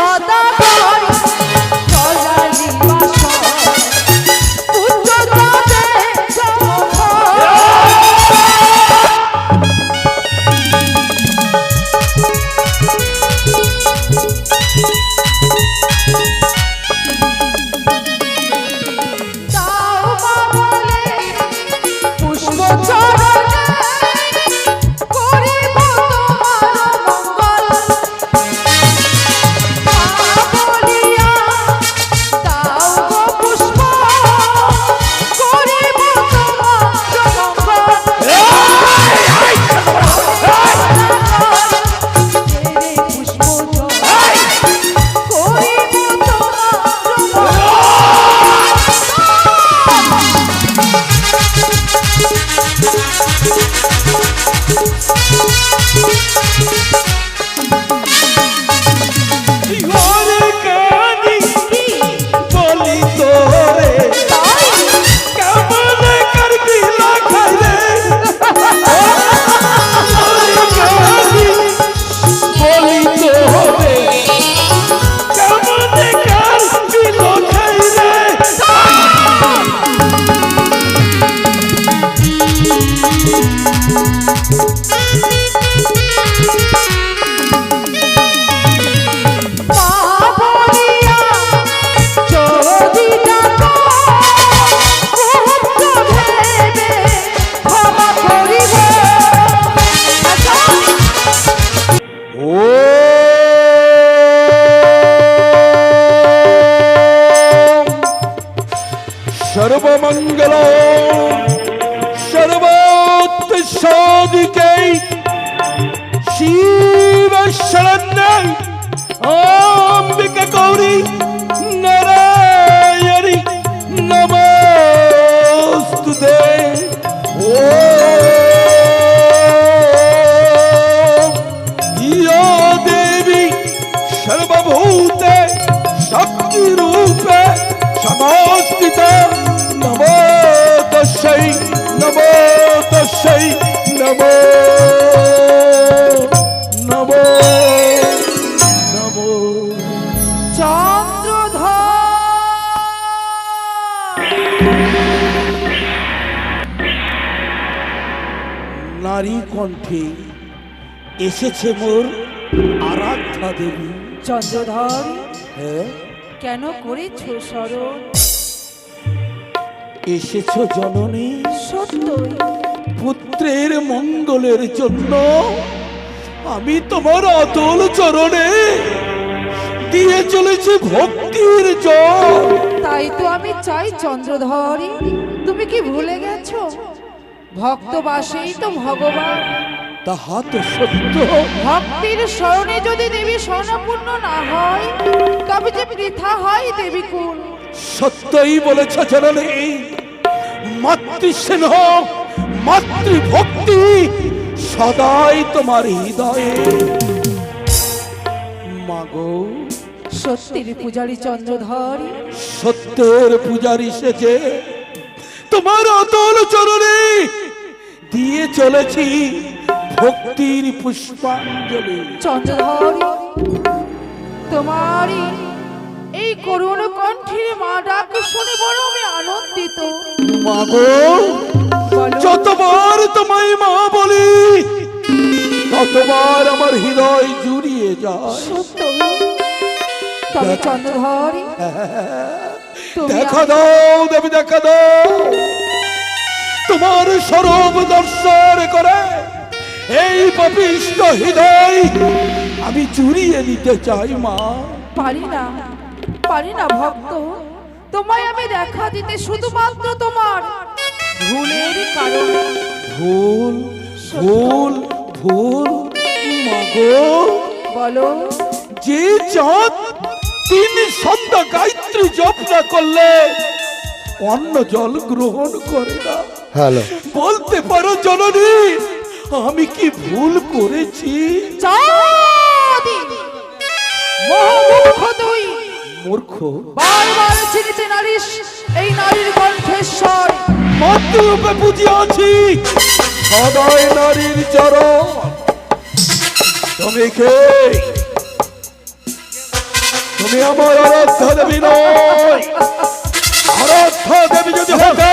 সদা সর্বমঙ্গল সর্বোত্তসাদিকে শিব শরণ্য অম্বিকা গৌরী এসেছে মোর আরাধ্যা দেবী। চন্দ্রধর হ্যাঁ? কেন করেছ স্মরণ এসেছ জননী। সত্যই। পুত্রের মঙ্গলের জন্য আমি তোমার অতল চরণে দিয়ে চলেছি ভক্তির জল। তাই তো আমি চাই চন্দ্রধরি তুমি কি ভুলে গেছো? ভক্তবাসেই তো ভগবান। তাহা তো সত্য। ভক্তির স্মরণে যদি দেবী স্বর্ণপূর্ণ না হয় তবে যে বৃথা হয় দেবী কুল সত্যই বলেছ জননী মাতৃস্নেহ মাতৃভক্তি সদাই তোমার হৃদয়ে। মাগো সত্যির পূজারী চন্দ্রধরি। সত্যের পূজারি সেজে তোমার অতল চরণে দিয়ে চলেছি। ভক্তির পুষ্পাঞ্জলি। চন্দ্রধরি তোমারই এই করুণ কণ্ঠের মা ডাক শুনে বড় আমি আনন্দিত। মাগো বলো যতবার তোমায় মা বলি ততবার আমার হৃদয় জুড়িয়ে যায়। তবে চন্দ্রধরি দেখা দাও দেবী দেখা দাও। তোমার স্বরূপ দর্শন করে এই পপিষ্ট হৃদয় আমি চুরিয়ে নিতে চাই মা। পারি না পারি না ভক্ত। তোমায় আমি দেখা দিতে শুধুমাত্র তোমার ভুলের কারণে। ভুল ভুল ভুল মাগো বলো। যে চাঁদ তিন সন্ধ্যা গায়ত্রী জপ না করলে অন্ন জল গ্রহণ করে না। হ্যালো। বলতে পারো জননী আমি কি ভুল করেছি? মহামূর্খ তুই মূর্খ? বারবার চিনিতে নারিস এই নারীর কণ্ঠেশ্বর মাতৃরূপে বুঝিয়াছি সদাই নারীর চরণ। তুমি কে? তুমি আমার আরাধ্য দেবী নয় আরাধ্য দেবী যদি হতে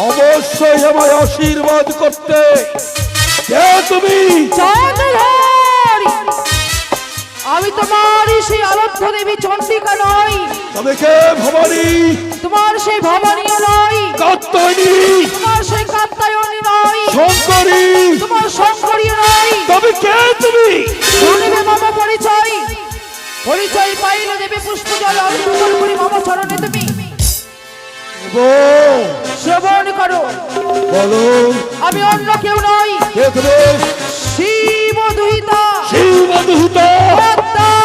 অবশ্যই আমায় আশীর্বাদ করতে। কে তুমি? আমি তোমারই সেই আরাধ্য দেবী চন্ডিকা নই। তবে কে ভবানী? তোমার সেই ভবানীও নই। কাত্তায়নী তোমার সেই কাত্তায়নী নই। শঙ্করী? তোমার শঙ্করীয় নই। তবে কে তুমি? শুনিবে মামা পরিচয়। পরিচয় পাইলে দেবে পুষ্প জল অর্পণ করি মামা চরণে তুমি। বউ, শ্রবণ করো। বলো। আমি অন্য কেউ নই। তুমি? শিব দুহিতা শিবদূত। পদ্মাবতী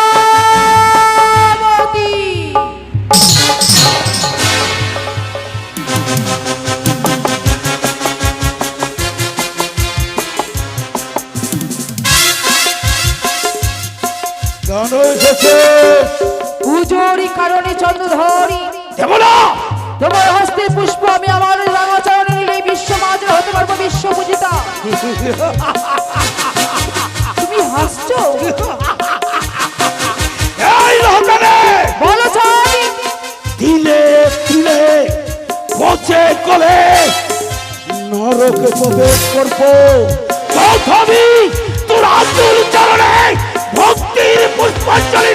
প্রবেশ করব। প্রথমে তোর আতুল চরণে ভক্তির পুষ্পাঞ্জলি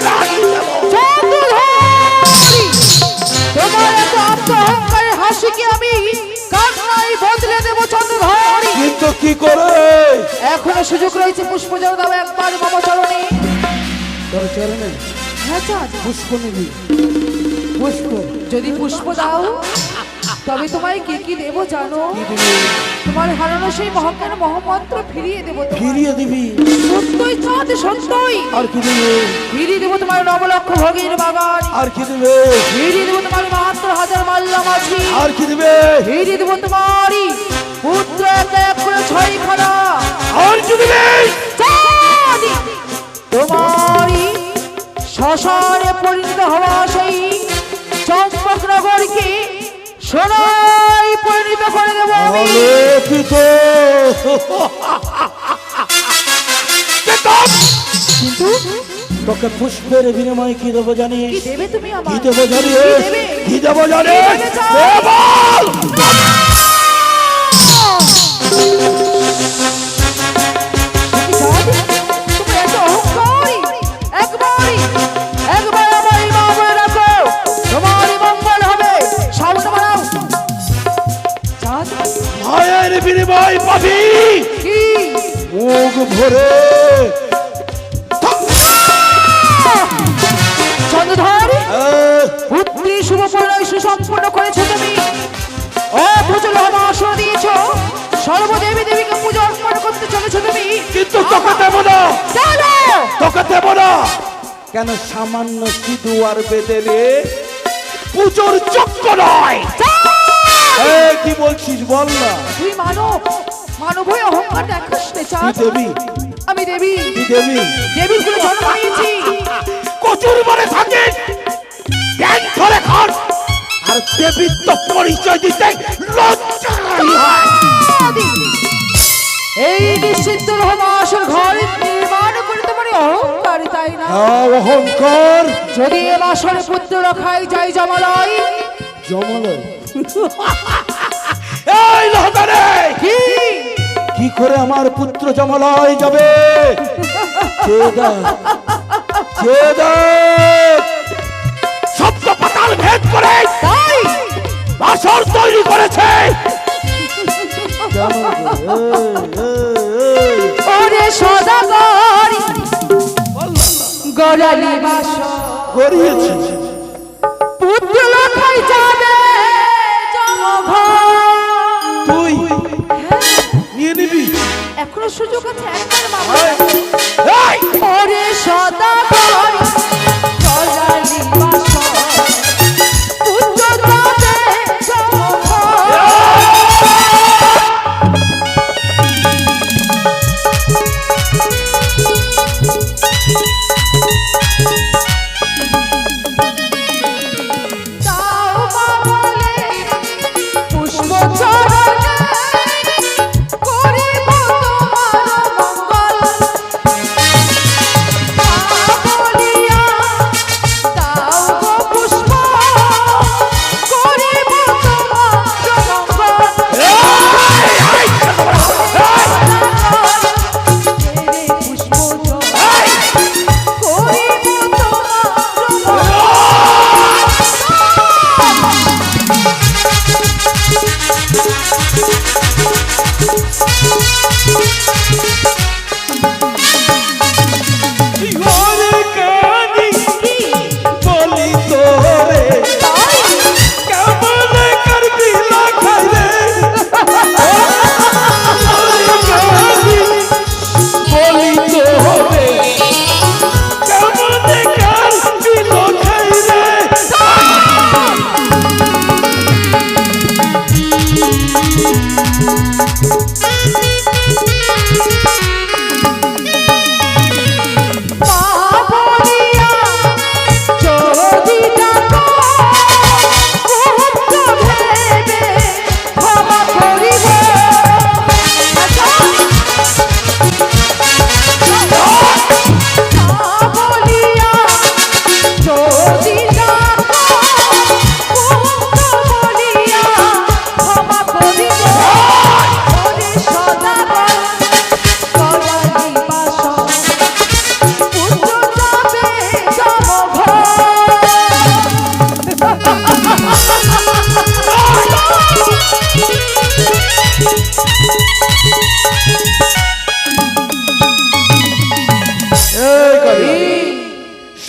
কিন্তু কি করে? এখনও সুযোগ রয়েছে পুষ্প জল দাও একবার মামা চরণে। তোর চরণে? হ্যাঁ পুষ্প নিবি। পুষ্প যদি পুষ্প দাও তবে তোমায় কি কি দেবো জানো? তোমার হারানো সেই মহাজ্ঞান মহামন্ত্র ফিরিয়ে দেবো। ফিরিয়ে দিবি। সত্যই চাঁদ সত্যই। আর কি দিবে? ফিরিয়ে দেবো তোমার নবলক্ষ ভোগের বাগান। আর কি দিবে? ফিরিয়ে দেবো তোমার বাহাত্তর হাজার মাল্লা মাঝি। আর কি দিবে? ফিরিয়ে দেবো তোমারই পুত্র এক এক করে ছয় খানা আর কি দিবে! তোমারই শ্মশানে পরিণত হওয়া সেই চম্পকনগরকে সোনায় পরিণত করে দেবো আমি। আলোকিত কিন্তু? তোকে পুষ্পের বিনিময়ে কি দেবো জানিস? কি দেবে জানিস? কি দেবো? জানিস? তোকে দেব না। তোকে দেব না। কেন সামান্য সিধু আর বেদেলে পুজোর যোগ্য নয়। কি বলছিস বল না। তুই মানব মানব হয়ে অহংকার দেখাস নে চাঁদ দেবী? আমি দেবী। দেবী? দেবীর কুলে জন্ম নিয়েছি। কচুর মনে থাকে। জ্ঞান ধরে খান। আর দেবীর তো পরিচয় দিতে লজ্জাই হয়। এই নিশ্চিন্ত রহমা আসল ঘর নির্মাণ করতে পারে অহংকার তাই না? অহংকার। যদি এ বাসরে পুত্র রখাই যায় জমালয়। জমালয়? এই লহদারে কি? কি করে আমার পুত্র জমালয় যাবে? চেদা সপ্ত পাতাল ভেদ করে তাই? বাসর তৈরি করেছে। ওরে সদাগর গড়ালি বাস। গড়িয়েছে পুত্র লখাই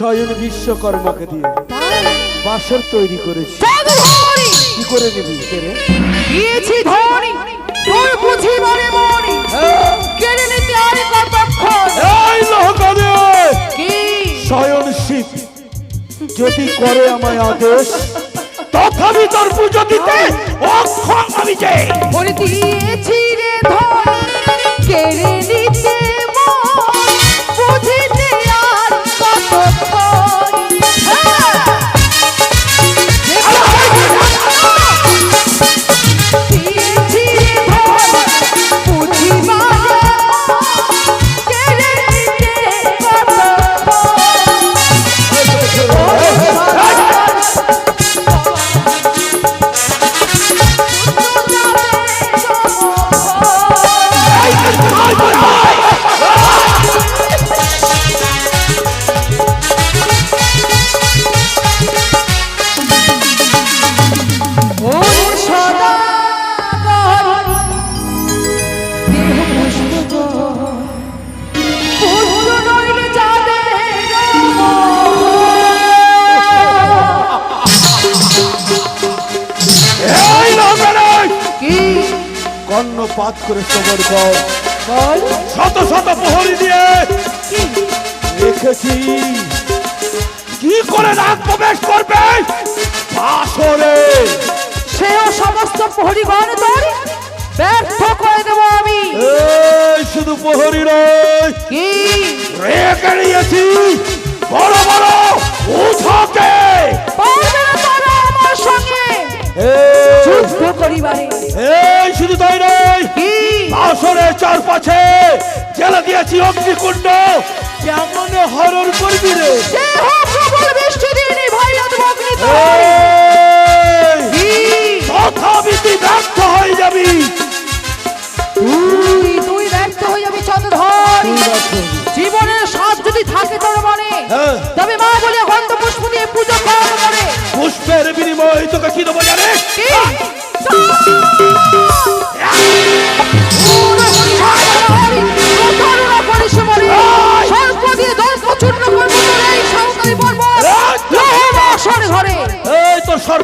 স্বয়ং বিশ্বকর্মাকে দিয়ে বাসর তৈরি করেছি। কি করে নিবি? দিয়েছি ধরি তোর বুঝি মনে মনে। কেড়ে নিতে আর কতক্ষণ এই লোহকাদে কি? স্বয়ং শিব যদি করে আমায় আদেশ তথাপি তোর পুজো দিতে অক্ষম আমি যে। ওরে দিয়েছি রে ধরি কেড়ে নিতে মন। বুঝিতে কর্ণপাত করে সবর কর। শত শত প্রহরী দিয়ে রেখেছি। কি করে রাত প্রবেশ করবে? আসরে সেও সমস্ত পরিবার তোর ব্যর্থ করে দেবো আমি। শুধু প্রহরী নয়। কি? রেখে নিয়েছি বড় বড় উঠকে। পারবে না তারা আমার সঙ্গে। যুদ্ধ করিবারে। এই শুধু তাই কি আসরের চারপাশে জেলে দিয়েছি অগ্নিকুণ্ড। কেমন হরণ করবি রে? তথাপি তুই ব্যর্থ হয়ে যাবি। তুই তুই ব্যর্থ হয়ে যাবি চন্দ্রধর। জীবনের স্বাদ যদি থাকে তোর মনে। তবে মা বলে গন্ধ পুষ্প দিয়ে পুজো কর করে পুষ্পের বিনিময় তোকে কি দেবো জানিস? কি?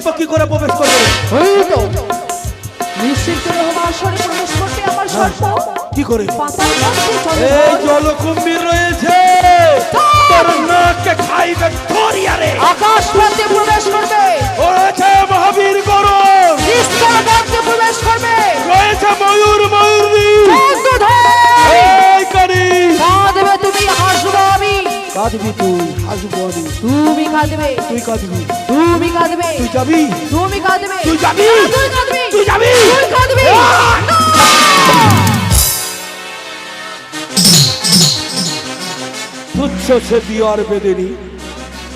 সর্প কি করে প্রবেশ করবে? নিশ্চিত লোহ প্রবেশ করতে আমার সর্প কি করে? এই জলকুম্ভীর রয়েছে। তোর! নাককে খাইবে ধরিয়ারে আকাশ পথে প্রবেশ করবে। কাঁদবে। তুই কাঁদবি। তুমি কাঁদবে। তুই যাবি। তুমি কাঁদবে। তুই যাবি। তুই কাঁদবি। তুই যাবি। তুই কাঁদবি। তুচ্ছ সে বিয়ার বেদেনি।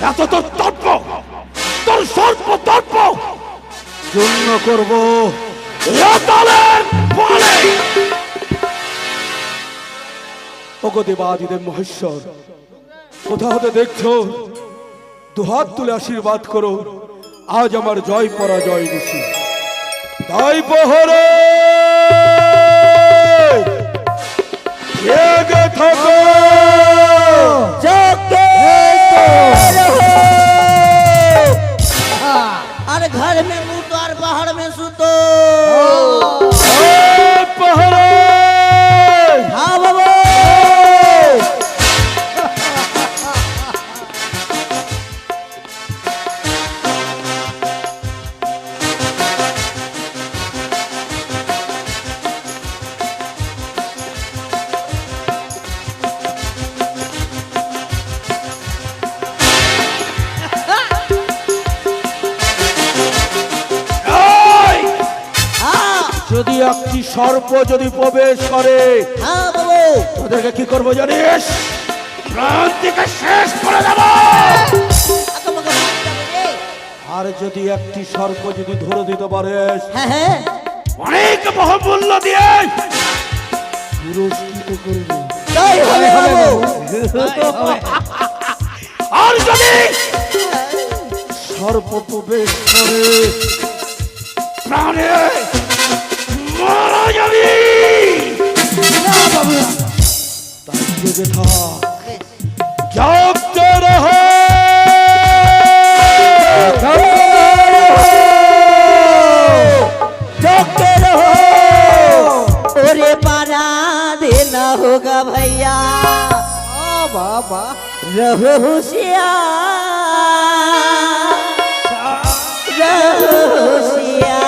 এত তোর তর্প তোর সর্প তর্প জন্য করব রতলের বলে ওগো দেবাদিদেব মহেশ্বর কোথা হতে দেখছ? দুহাত তুলে আশীর্বাদ করো আজ আমার জয় পরাজয় দিছি তাই প্রহরে জেগে থাকো अरे घर में मुँह और बाहर में सुतो সর্প যদি প্রবেশ করে তোদেরকে কি করব জানিস? ক্রান্তিকে শেষ করে দেব। আর যদি একটি সর্প যদি ধরে দিতে পারে অনেক বহুমূল্য দিয়ে পুরস্কৃত করবি। আর যদি সর্প প্রবেশ করে প্রাণের যাবি না বাবু তার যোগে থাক জাগতে রহো! জাগতে রহো! ওরে পারা দেনা হোগা ভাইয়া। বাবা। রহো হুশিয়া রহো হুশিয়া